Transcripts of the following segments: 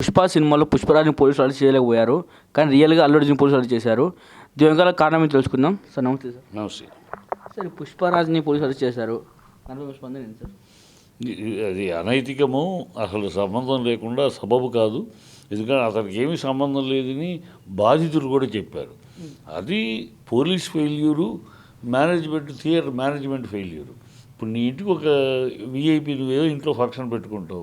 పుష్ప సినిమాలో పుష్పరాజ్ని పోలీసులు అరెస్ట్ చేయలేకపోయారు. కానీ రియల్గా అల్లు అర్జున్ పోలీసులు అరెస్ట్ చేశారు. దీని వెనకాల కారణం ఏంటి తెలుసుకుందాం. సార్ నమస్తే సార్. నమస్తే. సార్ పుష్పరాజ్ని పోలీసులు అరెస్ట్ చేశారు. దానిపై మీ స్పందన ఏంటి సార్? ఇది- అది అనైతికము అసలు సంబంధం లేకుండా సబబు కాదు. ఎందుకంటే అతనికి ఏమీ సంబంధం లేదని బాధితులు కూడా చెప్పారు. అది police failure management theatre management failure. ఇప్పుడు నీ ఇంటికి ఒక విఐపి నువ్వేదో ఇంట్లో ఫంక్షన్ పెట్టుకుంటావు.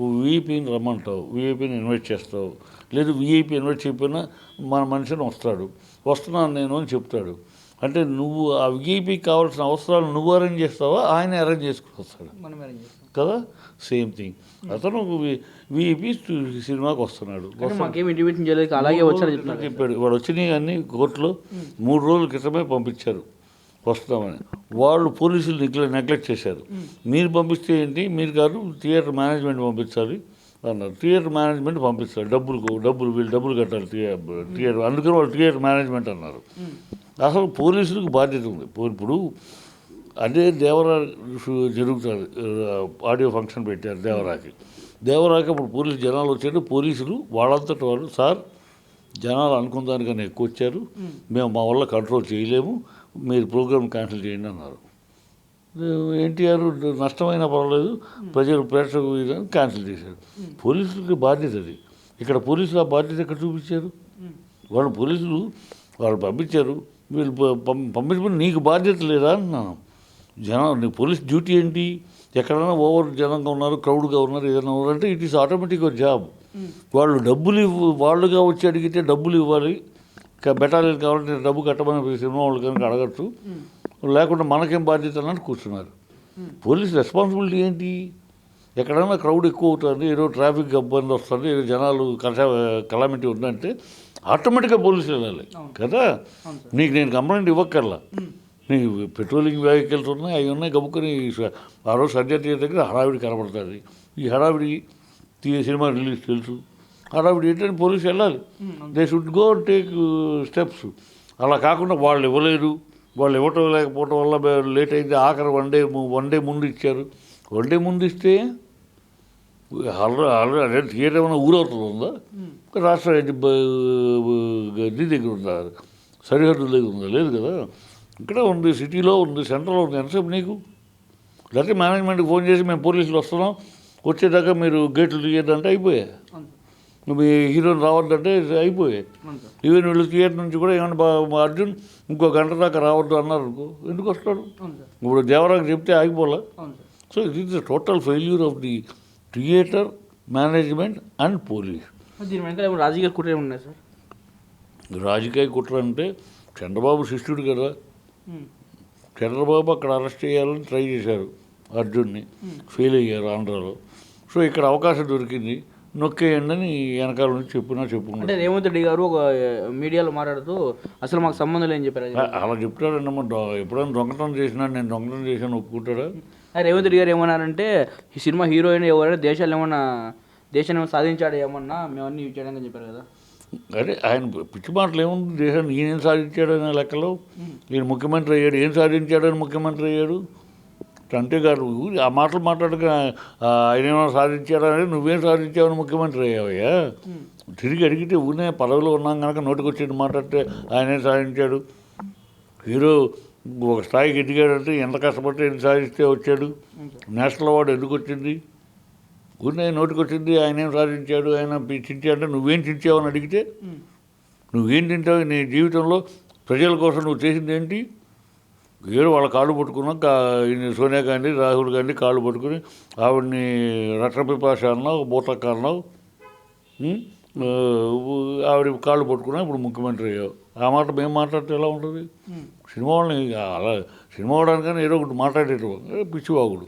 నువ్వు విఐపిని రమ్మంటావు. విఐపిని ఇన్వైట్ చేస్తావు. లేదు విఐపి ఇన్వైట్ చేయకపోయినా మన మనిషిని వస్తాడు. వస్తున్నాను నేను అని చెప్తాడు. అంటే నువ్వు ఆ విఐపికి కావాల్సిన అవసరాలు నువ్వు అరేంజ్ చేస్తావా? ఆయన అరేంజ్ చేసుకుని వస్తాడు. కదా? సేమ్ థింగ్ అతను విఐపి సినిమాకి వస్తున్నాడు. చెప్పాడు. వాడు వచ్చినాయి అన్ని కోర్టులో. మూడు రోజుల క్రితమే పంపించారు. వస్తామని వాళ్ళు పోలీసులు నెగ్లె నెగ్లెక్ట్ చేశారు. మీరు పంపిస్తే ఏంటి? మీరు కాదు థియేటర్ మేనేజ్మెంట్ పంపించాలి అన్నారు. థియేటర్ మేనేజ్మెంట్ పంపిస్తారు. డబ్బులు డబ్బులు వీళ్ళు డబ్బులు కట్టాలి థియేటర్. అందుకని వాళ్ళు థియేటర్ మేనేజ్మెంట్ అన్నారు. అసలు పోలీసులకు బాధ్యత ఉంది. ఇప్పుడు అదే దేవరా జరుగుతుంది ఆడియో ఫంక్షన్ పెట్టారు దేవరాకి దేవరాకి అప్పుడు పోలీసు జనాలు వచ్చారు. పోలీసులు వాళ్ళంతట వాళ్ళు సార్ జనాలు అనుకున్న దానికన్నా ఎక్కువ వచ్చారు మేము మా వల్ల కంట్రోల్ చేయలేము. మీరు ప్రోగ్రామ్ క్యాన్సిల్ చేయండి అన్నారు. ఎన్టీఆర్ నష్టమైనా పర్వాలేదు ప్రజలు ప్రేక్షకులు క్యాన్సిల్ చేశారు. పోలీసులకి బాధ్యత అది. ఇక్కడ పోలీసులు ఆ బాధ్యత ఎక్కడ చూపించారు? వాళ్ళు పోలీసులు వాళ్ళు పంపించారు. వీళ్ళు ప- పంపించమని నీకు బాధ్యత లేదా అంటున్నాను జనం నీ పోలీస్ డ్యూటీ ఏంటి? ఎక్కడైనా ఓవర్ జనంగా ఉన్నారు క్రౌడ్గా ఉన్నారు ఏదైనా ఉన్నారంటే ఇట్ ఈస్ ఆటోమేటిక్ జాబ్. వాళ్ళు డబ్బులు ఇవ్వ వాళ్ళుగా వచ్చి అడిగితే డబ్బులు ఇవ్వాలి. బెటాలియన్ కావాలంటే డబ్బు కట్టమని సినిమా వాళ్ళు కనుక అడగచ్చు. లేకుండా మనకేం బాధ్యత అన్నట్టు కూర్చున్నారు. పోలీస్ రెస్పాన్సిబిలిటీ ఏంటి? ఎక్కడైనా క్రౌడ్ ఎక్కువ అవుతుంది ఏదో ట్రాఫిక్ ఇబ్బంది వస్తుంది ఏదో జనాలు కలస కలామిటీ ఉందంటే ఆటోమేటిక్గా పోలీసులు వెళ్ళాలి. కదా? నీకు నేను కంప్లైంట్ ఇవ్వక్కర్లా. నీకు పెట్రోలింగ్ వెహికల్స్ ఉన్నాయి అవి ఉన్నాయి గబుకొని ఆ రోజు సర్జరీ థియేటర్ దగ్గర హడావిడి కనబడుతుంది. ఈ హడావిడి తీ సినిమా రిలీజ్ తెలుసు. హడావిడి ఏంటంటే పోలీసు వెళ్ళాలి. They should go take steps అలా కాకుండా వాళ్ళు ఇవ్వలేరు. వాళ్ళు ఇవ్వటం లేకపోవటం వల్ల లేట్ అయింది. ఆఖరి వన్ డే వన్ డే ముందు ఇచ్చారు. వన్ డే ముందు ఇస్తే ఆల్రెడీ ఆల్రెడీ అదే థియేటర్ ఏమైనా ఊరవుతుంది? ఉందా? రాష్ట్ర ఇది దగ్గర ఉందా? సరిహద్దుల దగ్గర ఉందా? లేదు కదా. ఇక్కడ ఉంది సిటీలో ఉంది సెంటర్లో ఉంది. ఎంతసేపు నీకు? లేకపోతే మేనేజ్మెంట్కి ఫోన్ చేసి మేము పోలీసులు వస్తున్నాం. వచ్చేదాకా మీరు గేట్లు తీయద్దంటే అయిపోయాయి నువ్వు ఈ హీరోని రావద్దంటే అయిపోయాయి ఈవెన్ వీళ్ళు థియేటర్ నుంచి కూడా ఏమన్నా అర్జున్ ఇంకో గంట దాకా రావద్దు అన్నారు అనుకో ఎందుకు వస్తాడు? ఇప్పుడు దేవరాకు చెప్తే ఆగిపోలే? So it is the total failure of the theatre management and police దీని వెనకాల ఏమో రాజకీయ కుట్ర ఉన్నాయి సార్. రాజకీయ కుట్ర అంటే చంద్రబాబు శిష్యుడు కదా. చంద్రబాబు అక్కడ అరెస్ట్ చేయాలని ట్రై చేశారు అర్జున్ని. ఫెయిల్ అయ్యారు ఆంధ్రాలో. సో ఇక్కడ అవకాశం దొరికింది. నొక్కేయండి అని వెనకాల నుంచి చెప్పినా చెప్పుకున్నాడు అంటే రేవంత్ రెడ్డి గారు ఒక మీడియాలో మాట్లాడుతూ అసలు మాకు సంబంధం లేని చెప్పారు. అలా చెప్తాడన్నమ్మా ఎప్పుడైనా దొంగతనం చేసినా నేను దొంగతనం చేశాను ఒప్పుకుంటాడా రేవంత్ రెడ్డి గారు ఏమన్నారంటే ఈ సినిమా హీరోయిన్ ఎవరైనా దేశాలు ఏమన్నా దేశాన్ని ఏమన్నా సాధించాడు ఏమన్నా మేమన్నీ ఇవి చేయడానికి చెప్పారు కదా. అదే ఆయన పిచ్చి మాటలు ఏముంది? దేశాన్ని ఈయన సాధించాడనే లెక్కలో? ఈయన ముఖ్యమంత్రి అయ్యాడు. ఏం సాధించాడని ముఖ్యమంత్రి అయ్యాడు? అంటే గారు ఆ మాటలు మాట్లాడక ఆయన ఏమైనా సాధించాడని నువ్వేం సాధించావని ముఖ్యమంత్రి అయ్యావయ్యా. తిరిగి అడిగితే ఊనే పదవిలో ఉన్నాం కనుక నోటికి వచ్చేది మాట్లాడితే ఆయన సాధించాడు? హీరో ఒక స్థాయికి ఎదిగాడంటే ఎంత కష్టపడితే ఎంత సాధిస్తే వచ్చాడు? నేషనల్ అవార్డు ఎందుకు వచ్చింది? ఊరినే నోటికి వచ్చింది ఆయన ఏం సాధించాడు? ఆయన చించాడంటే నువ్వేం చించావని అడిగితే? నువ్వేం తింటావు? నీ జీవితంలో ప్రజల కోసం నువ్వు చేసింది ఏంటి? ఏదో వాళ్ళ కాళ్ళు పట్టుకున్నాం కా ఈయన సోనియా గాంధీ రాహుల్ గాంధీ కాళ్ళు పట్టుకుని ఆవిడ్ని రక్తపిపాష అన్నావు బూతక్క అన్నావు ఆవిడ కాళ్ళు పట్టుకున్నా ఇప్పుడు ముఖ్యమంత్రి అయ్యావు. ఆ మాట మేము మాట్లాడితే ఎలా ఉంటుంది? సినిమా వాళ్ళని అలా సినిమా అవడానికైనా ఏదో ఒకటి మాట్లాడేటప్పుడు పిచ్చివాగుడు.